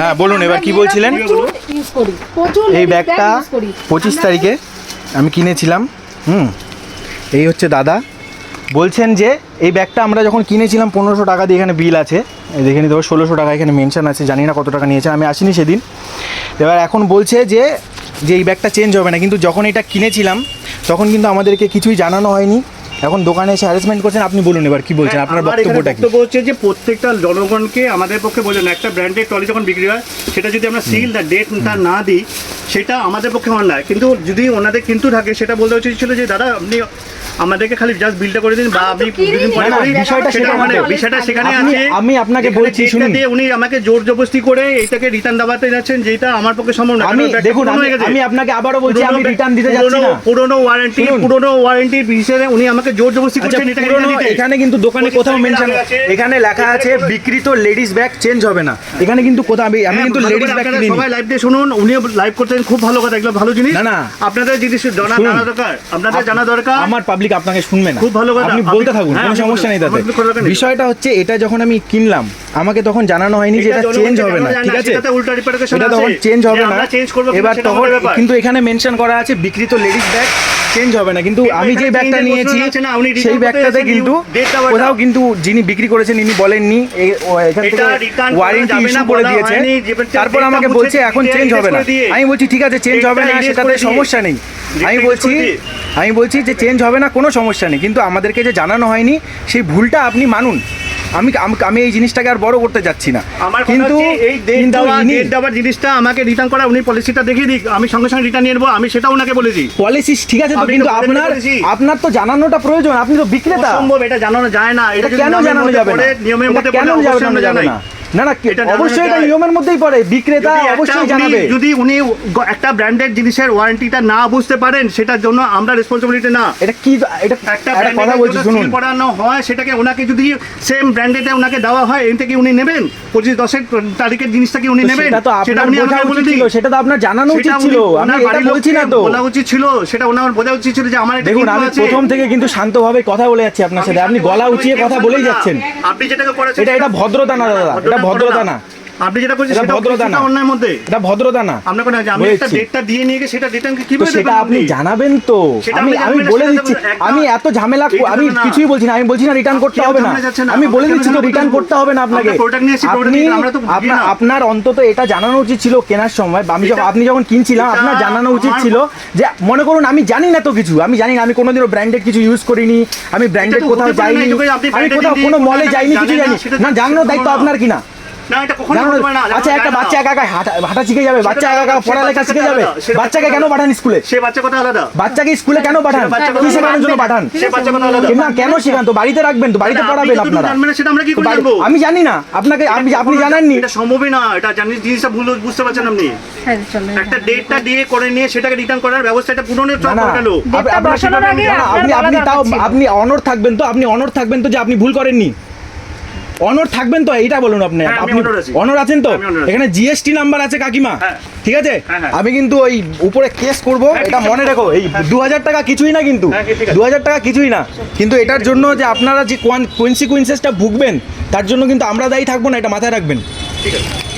হ্যাঁ, বলুন, এবার কি বলছিলেন? এই ব্যাগটা। পঁচিশ তারিখে আমি কিনেছিলাম হুম? এই হচ্ছে দাদা। বলছেন যে এই ব্যাগটা আমরা যখন কিনেছিলাম পনেরোশো টাকা দিয়ে এখানে বিল আছে। দেখে নিতে হবে ষোলোশো টাকা এখানে মেনশন আছে জানি না কত টাকা নিয়েছে আমি আসিনি সেদিন। এবার এখন বলছে যে যে এই ব্যাগটা চেঞ্জ হবে না কিন্তু যখন এটা কিনেছিলাম তখন কিন্তু আমাদেরকে কিছুই জানানো হয়নি। এখন দোকানে এসে হ্যারাসমেন্ট করছেন আপনি বলুন এবার কি বলছেন? আপনার আমার বক্তব্যটা কি? বক্তব্য হচ্ছে যে প্রত্যেকটা জনগণকে আমাদের পক্ষে বলছেন একটা ব্র্যান্ডেড ট্রলি যখন বিক্রি হয় সেটা যদি আমরা সিল দ্য ডেট তার না দিই সেটা আমাদের পক্ষে অন্যায় কিন্তু যদি ওনাদের কিন্তু থাকে সেটা বলতে উচিত ছিল যে দাদা আপনি আমাদেরকে খালি জাস্ট বিলটা করে দিন বা আমি আপনি দুদিন পরে বিষয়টা সেটা মানে বিষয়টা সেখানে আছে। আমি আপনাকে বলছি, শুনুন। দিয়ে উনি আমাকে জোর জবরদস্তি করে এইটাকে রিটার্ন দাবাতে যাচ্ছেন যেটা আমার পক্ষে সম্ভব না আমি দেখুন আমি হয়ে আপনাকে আবারও বলছি আমি পুরনো- রিটার্ন দিতে যাচ্ছি পুরনো- না। পুরনো ওয়ারেন্টি। পুরনো ওয়ারেন্টির হিসেবে উনি আমাকে জোর জবরদস্তি আচ্ছা করছেন এটাকে দিতে। এখানে কিন্তু দোকানে কোথাও মেনশন এখানে লেখা আছে বিক্রিত লেডিস ব্যাগ চেঞ্জ হবে না এখানে কিন্তু কোথাও আমি আমি হ্যাঁ, কিন্তু লেডিস ব্যাগ কিনি সবাই লাইভ দিয়ে শুনুন উনি লাইভ করতেন খুব ভালো কথা এগুলো ভালো জিনিস না, না। আপনাদের জিনিস জানা জানা দরকার আপনাদের জানা দরকার আমার পাবলিক আপনাকে শুনবে না খুব ভালো কথা। আপনি বলতে থাকুন হ্যাঁ, কোনো সমস্যা নেই তাতে। বিষয়টা হচ্ছে এটা যখন আমি কিনলাম আমাকে তখন জানানো হয়নি যে এটা চেঞ্জ হবে না ঠিক আছে? এটা তখন চেঞ্জ হবে না। আমরা change করব এবার তখন কিন্তু এখানে মেনশন করা আছে বিকৃত লেডিস ব্যাগ চেঞ্জ হবে না। কিন্তু আমি যে ব্যাগটা নিয়েছি সেই ব্যাগটাতে কিন্তু কোথাও কিন্তু যিনি বিক্রি করেছেন ইনি বলেননি। এখান থেকে ওয়ারেন্টি ইস্যু করে বলা দিয়েছে। তারপর আমাকে বলছে এখন চেঞ্জ হবে না। আমি বলছি ঠিক আছে চেঞ্জ হবে না সেটাতে সমস্যা নেই। আমি বলছি আমি বলছি যে চেঞ্জ হবে না কোনো সমস্যা নেই। কিন্তু আমাদেরকে যে জানানো হয়নি সেই ভুলটা আপনি মানুন। আমি আমি- এই জিনিসটাকে আর বড় করতে যাচ্ছি না। আমার কিন্তু এই ডেট দেওয়ার জিনিসটা আমাকে রিটার্ন করা উনি পলিসিটা দেখিয়ে দিক আমি সঙ্গে সঙ্গে রিটার্ন নিয়ে নেব আমি সেটাও ওনাকে বলেছি পলিসি ঠিক আছে তো কিন্তু আপনার আপনার তো জানানোটা প্রয়োজন আপনি তো বিক্রেতা। সম্ভব এটা জানানো যায় না এটা কেন জানানো যাবে না? নিয়মের মধ্যে কেন জানানো যাবে না? না না অবশ্যই এটা নিয়মের মধ্যেই পড়ে বিক্রেতা অবশ্যই জানাবে। যদি উনি একটা ব্র্যান্ডেড জিনিসের ওয়ারেন্টিটা না বুঝতে পারেন সেটার জন্য আমরা রেসপন্সিবিলিটি না। এটা কি এটা একটা কথা বলছি শুনুন। করানো হয় সেটাকে ওনাকে যদি সেম ব্র্যান্ডেডে ওনাকে দেওয়া হয় এটা কি উনি নেবেন? পঁচিশ দশের তারিখের জিনিসটা কি উনি নেবেন? সেটা তো আপনার উনি আমাকে বলে। ছিল সেটা তো আপনার জানানো উচিত সেটা ছিল। আমি এটা বলছি না তো। বলা উচিত ছিল সেটা ওনার বোঝা উচিত ছিল যে আমার এটা দেখুন আমি প্রথম থেকে কিন্তু শান্তভাবে কথা বলে যাচ্ছি আপনার সাথে। আপনি গলা উঁচিয়ে কথা বলেই যাচ্ছেন। আপনি যেটাকে করেছেন এটা এটা ভদ্রতা না দাদা। ভদ্রতা না। আপনি যেটা করছেন সেটা ভদ্রতা না। অন্যায় মধ্যে। এটা ভদ্রতা না। কোনো আমি একটা ডেটটা দিয়ে নিয়ে গিয়ে সেটা কীভাবে সেটা আপনি? জানাবেন তো। আমি আমি বলে দিচ্ছি। আমি এত ঝামেলা আমি কিছুই বলছি না। আমি বলছি না রিটার্ন করতে হবে না। আমি বলে দিচ্ছি তো রিটার্ন করতে হবে না আপনাকে। আপনি। আপনার অন্তত এটা জানানো উচিত ছিল কেনার সময়। আমি যখন আপনি যখন কিনছিলাম আপনার জানানো উচিত ছিল যে মনে করুন আমি জানি না তো কিছু। আমি জানি না আমি কোনোদিনও ব্র্যান্ডেড কিছু ইউজ করিনি। আমি ব্র্যান্ডেড কোথাও যাইনি। আমি কোথাও কোনো মলে যাইনি কিছু জানি না, জানানোর দায়িত্ব আপনার কিনা? না এটা কখনো জানো হতে পারে না আচ্ছা একটা বাচ্চা একা একা হাঁটা হাঁটা শিখে যাবে বাচ্চা একা একা পড়ালেখা শিখে যাবে। বাচ্চা আলাদা, সে বাচ্চাকে কেন পাঠান স্কুলে? সে বাচ্চা কথা আলাদা। বাচ্চাকে স্কুলে কেন পাঠান? কি শেখানোর জন্য পাঠান? সে বাচ্চা কথা আলাদা। না কেন শেখান তো? বাড়িতে রাখবেন তো? বাড়িতে পড়াবেন আপনারা। জানবেন না, সেটা আমরা কি করে জানব? আমি জানি না। আপনাকে আপনি জানাননি। এটা সম্ভবই না। এটা জানি জিনিসটা ভুল বুঝতে পারছেন আপনি? হ্যাঁ, একটা। ডেটটা দিয়ে করে নিয়ে সেটাকে রিটার্ন করার ব্যবস্থা এটা পুরনো গেল আপনি আপনি তাও আপনি অনর থাকবেন তো? আপনি অনর থাকবেন তো যে আপনি ভুল করেননি। অনর থাকবেন তো এইটা বলুন আপনি হ্যাঁ, আপনি অনর আছেন তো। এখানে জিএসটি নাম্বার আছে কাকিমা হ্যাঁ। ঠিক আছে হ্যাঁ। আমি কিন্তু ওই উপরে কেস করব এটা মনে রেখো এই। দু হাজার টাকা কিছুই না কিন্তু। দু হাজার টাকা কিছুই না কিন্তু এটার জন্য যে আপনারা যে কোয়ান কোয়েন্সিকুয়েন্সেসটা ভুগবেন তার জন্য কিন্তু আমরা দায়ী থাকব না এটা মাথায় রাখবেন ঠিক আছে